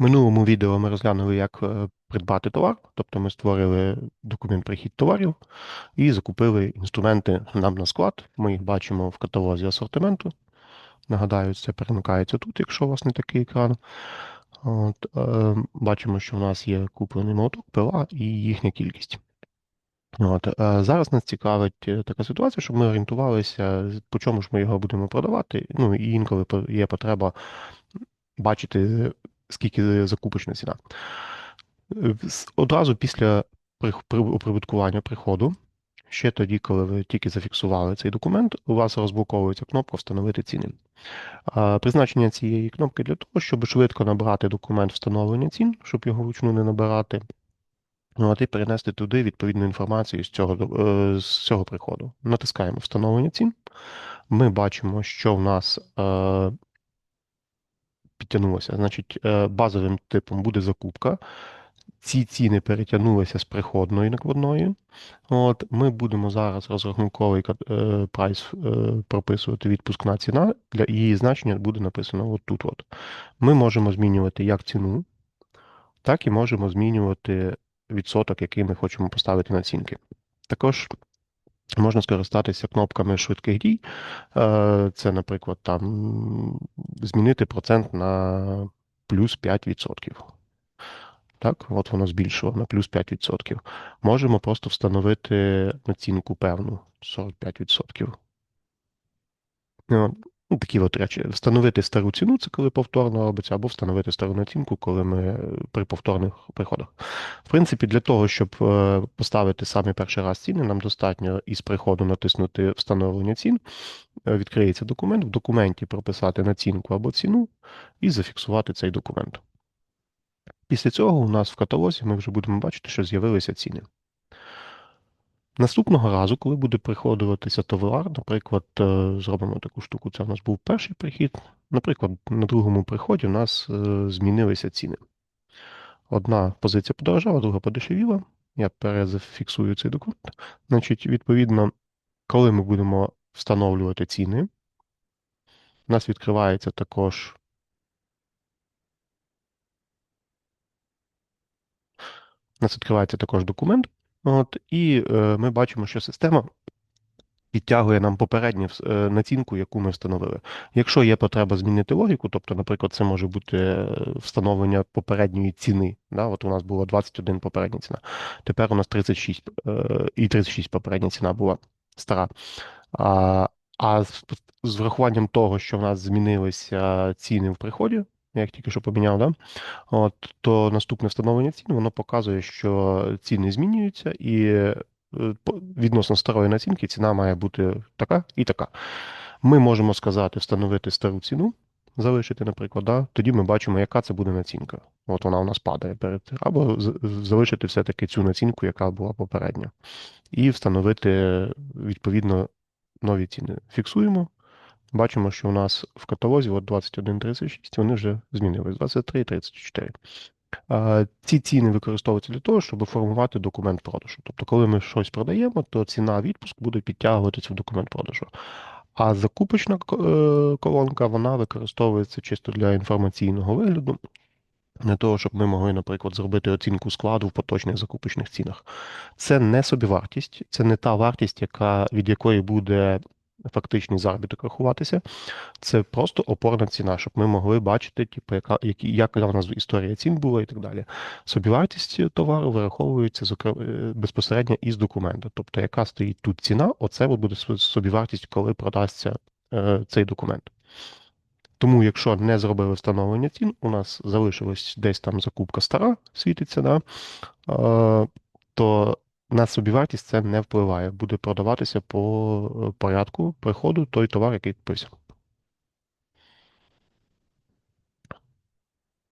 минулому відео ми розглянули, як е, придбати товар, тобто ми створили документ прихід товарів і закупили інструменти нам на склад. Ми їх бачимо в каталозі асортименту. Нагадаю, це перемикається тут, якщо у вас не такий екран. От, е, Бачимо, що в нас є куплений молоток, пила і їхня кількість. От, е, Зараз нас цікавить е, така ситуація, щоб ми орієнтувалися, по чому ж ми його будемо продавати. Ну і інколи є потреба бачити, скільки закупочна ціна. Е, одразу після оприбуткування приходу, ще тоді, коли ви тільки зафіксували цей документ, у вас розблоковується кнопка Встановити ціни. Призначення цієї кнопки для того, щоб швидко набрати документ встановлення цін, щоб його вручну не набирати. Ну, і перенести туди відповідну інформацію з цього е, з цього приходу. Натискаємо встановлення цін. Ми бачимо, що в нас е, підтягнулося. Значить, е, базовим типом буде закупка. Ці ціни перетягнулися з приходної накладної. От, Ми будемо зараз розрахунковий е, прайс е, прописувати відпускна ціна. Для її значення буде написано от тут. От. Ми можемо змінювати як ціну, так і можемо змінювати відсоток, який ми хочемо поставити націнки. Також можна скористатися кнопками швидких дій. Е, це, наприклад, там змінити процент на плюс 5%. Так, от воно збільшило на плюс 5%. Можемо просто встановити націнку певну 45%. Ну, такі от речі. Встановити стару ціну, це коли повторно робиться, або встановити стару націнку, коли ми при повторних приходах. В принципі, для того, щоб е, поставити саме перший раз ціни, нам достатньо із приходу натиснути встановлення цін, е, відкриється документ, в документі прописати націнку або ціну і зафіксувати цей документ. Після цього у нас в каталозі ми вже будемо бачити, що з'явилися ціни. Наступного разу, коли буде приходуватися товар, наприклад, е, зробимо таку штуку, це у нас був перший прихід. Наприклад, на другому приході у нас е, змінилися ціни. Одна позиція подорожала, друга подешевіла. Я перезафіксую цей документ. Значить, відповідно, коли ми будемо встановлювати ціни, у нас відкривається також. У нас відкривається також документ. От, І е, ми бачимо, що система підтягує нам попередню е, націнку, яку ми встановили. Якщо є потреба змінити логіку, тобто, наприклад, це може бути е, встановлення попередньої ціни. Да? От у нас було 21 попередня ціна. Тепер у нас 36 е, і 36 попередня ціна була стара. А а з, з врахуванням того, що в нас змінилися ціни в приході, я їх тільки що поміняв, да? От, то наступне встановлення цін воно показує, що ціни змінюються, і е, відносно старої націнки ціна має бути така і така. Ми можемо сказати, встановити стару ціну, залишити, наприклад, да? тоді ми бачимо, яка це буде націнка. От вона у нас падає перед, або залишити все-таки цю націнку, яка була попередня, і встановити відповідно нові ціни. Фіксуємо. Бачимо, що у нас в каталозі от 21.36 вони вже змінились 23.34. Ці ціни використовуються для того, щоб формувати документ продажу. Тобто, коли ми щось продаємо, то ціна відпуск буде підтягуватися в документ продажу. А закупочна е, колонка вона використовується чисто для інформаційного вигляду, для того, щоб ми могли, наприклад, зробити оцінку складу в поточних закупочних цінах. Це не собівартість, це не та вартість, яка, від якої буде фактичний заробіток рахуватися. Це просто опорна ціна, щоб ми могли бачити, типу, яка які, яка у нас історія цін була і так далі. Собівартість товару вираховується е, безпосередньо із документа. Тобто, яка стоїть тут ціна, оце буде собівартість, коли продасться е, цей документ. Тому, якщо не зробили встановлення цін, у нас залишилась десь там закупка стара, світиться, да, е, то на собівартість це не впливає. Буде продаватися по е, порядку приходу той товар, який купився.